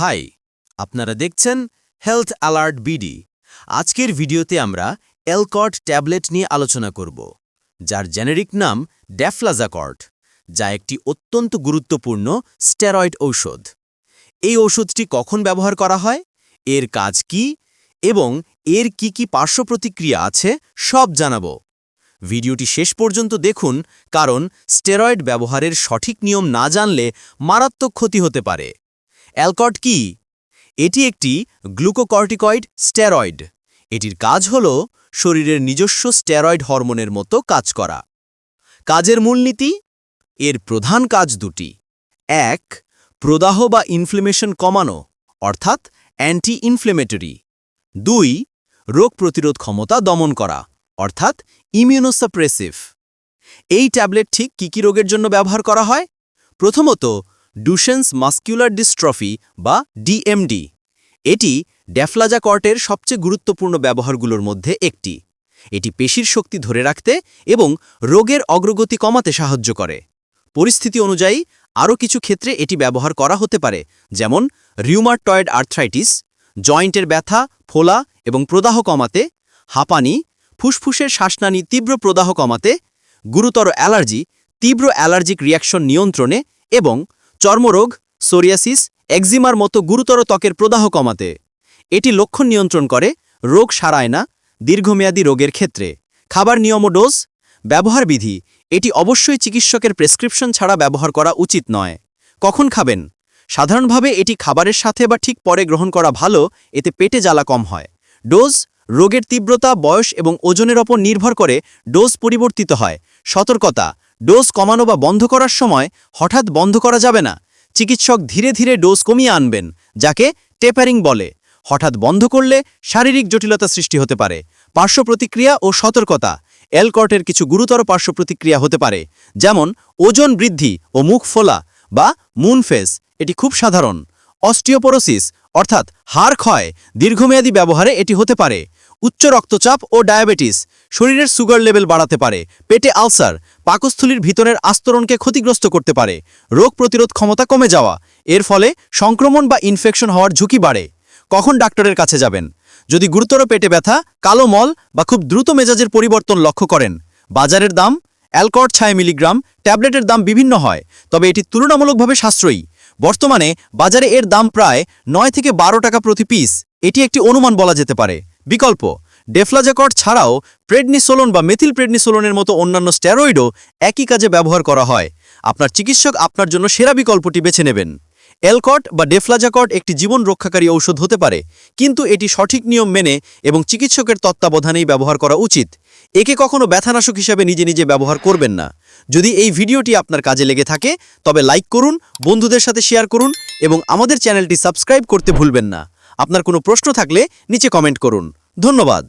High, আপনারা দেখছেন health alert BD আজকের ভিডিওতে আমরা এলকট ট্যাবলেট নিয়ে আলোচনা করব, যার জেনেরিক নাম ড্যাফলাজাকর্ট যা একটি অত্যন্ত গুরুত্বপূর্ণ স্টেরয়েড ঔষধ। এই ওষুধটি কখন ব্যবহার করা হয়, এর কাজ কি, এবং এর কি কি পার্শ্ব প্রতিক্রিয়া আছে, সব জানাব। ভিডিওটি শেষ পর্যন্ত দেখুন, কারণ স্টেরয়েড ব্যবহারের সঠিক নিয়ম না জানলে মারাত্মক ক্ষতি হতে পারে। অ্যালকট কি? এটি একটি গ্লুকোকর্টিকয়েড স্টেরয়েড। এটির কাজ হল শরীরের নিজস্ব স্টেরয়েড হরমোনের মতো কাজ করা। কাজের মূলনীতি? এর প্রধান কাজ দুটি। এক, প্রদাহ বা ইনফ্লেমেশন কমানো, অর্থাৎ অ্যান্টি ইনফ্লেমেটরি দুই, রোগ প্রতিরোধ ক্ষমতা দমন করা, অর্থাৎ ইমিউনোসাপ্রেসিভ এই ট্যাবলেট ঠিক কী কী রোগের জন্য ব্যবহার করা হয়? প্রথমত ডুশেন্স মাস্কুলার ডিস্ট্রফি বা ডিএমডি এটি ড্যাফলাজাকর্টের সবচেয়ে গুরুত্বপূর্ণ ব্যবহারগুলোর মধ্যে একটি। এটি পেশির শক্তি ধরে রাখতে এবং রোগের অগ্রগতি কমাতে সাহায্য করে। পরিস্থিতি অনুযায়ী আরও কিছু ক্ষেত্রে এটি ব্যবহার করা হতে পারে, যেমন রিউমারটয়েড আর্থ্রাইটিস জয়েন্টের ব্যথা, ফোলা এবং প্রদাহ কমাতে, হাঁপানি, ফুসফুসের শ্বাসনানি তীব্র প্রদাহ কমাতে, গুরুতর অ্যালার্জি, তীব্র অ্যালার্জিক রিয়াকশন নিয়ন্ত্রণে এবং চর্মরোগ, সোরিয়াসিস, একজিমার মতো গুরুতর ত্বকের প্রদাহ কমাতে। এটি লক্ষণ নিয়ন্ত্রণ করে, রোগ সারায় না, দীর্ঘমেয়াদী রোগের ক্ষেত্রে। খাবার নিয়ম ও ডোজ, ব্যবহার বিধি, এটি অবশ্যই চিকিৎসকের প্রেসক্রিপশন ছাড়া ব্যবহার করা উচিত নয়। কখন খাবেন? সাধারণভাবে এটি খাবারের সাথে বা ঠিক পরে গ্রহণ করা ভালো, এতে পেটে জ্বালা কম হয়। ডোজ, রোগের তীব্রতা, বয়স এবং ওজনের ওপর নির্ভর করে ডোজ পরিবর্তিত হয়। সতর্কতা ডোজ কমানো বা বন্ধ করার সময় হঠাৎ বন্ধ করা যাবে না। চিকিৎসক ধীরে ধীরে ডোজ কমিয়ে আনবেন, যাকে টেপারিং বলে। হঠাৎ বন্ধ করলে শারীরিক জটিলতা সৃষ্টি হতে পারে, পার্শ্ব প্রতিক্রিয়া ও সতর্কতা। এলকর্টের কিছু গুরুতর পার্শ্ব প্রতিক্রিয়া হতে পারে, যেমন ওজন বৃদ্ধি ও মুখ ফোলা বা মুনফেস এটি খুব সাধারণ। অস্টিওপোরোসিস, অর্থাৎ হাড় ক্ষয়, দীর্ঘমেয়াদী ব্যবহারে এটি হতে পারে। উচ্চ রক্তচাপ ও ডায়াবেটিস। শরীরের সুগার লেভেল বাড়াতে পারে। পেটে আলসার। পাকস্থলীর ভিতরের আস্তরণকে ক্ষতিগ্রস্ত করতে পারে। রোগ প্রতিরোধ ক্ষমতা কমে যাওয়া। এর ফলে সংক্রমণ বা ইনফেকশন হওয়ার ঝুঁকি বাড়ে। কখন ডাক্তারের কাছে যাবেন? যদি গুরুতর পেটে ব্যথা, কালো মল বা খুব দ্রুত মেজাজের পরিবর্তন লক্ষ্য করেন, বাজারের দাম অ্যালকট ছায় মিলিগ্রাম, ট্যাবলেটের দাম বিভিন্ন হয়, তবে এটি তুলনামূলকভাবে সাশ্রয়ী। বর্তমানে বাজারে এর দাম প্রায় নয় থেকে বারো টাকা প্রতি পিস। এটি একটি অনুমান বলা যেতে পারে। বিকল্প, ডেফলাজাকট ছাড়াও প্রেডনিসোলন বা মেথিল প্রেডনিসোলনের মতো অন্যান্য স্টেরয়েডও একই কাজে ব্যবহার করা হয়। আপনার চিকিৎসক আপনার জন্য সেরা বিকল্পটি বেছে নেবেন। এলকট বা ডেফলাজাকট একটি জীবন রক্ষাকারী ঔষধ হতে পারে, কিন্তু এটি সঠিক নিয়ম মেনে এবং চিকিৎসকের তত্ত্বাবধানেই ব্যবহার করা উচিত। একে কখনো ব্যথানাশক হিসাবে নিজে নিজে ব্যবহার করবেন না। যদি এই ভিডিওটি আপনার কাজে লেগে থাকে, তবে লাইক করুন, বন্ধুদের সাথে শেয়ার করুন এবং আমাদের চ্যানেলটি সাবস্ক্রাইব করতে ভুলবেন না। আপনার কোনো প্রশ্ন থাকলে নিচে কমেন্ট করুন। ধন্যবাদ।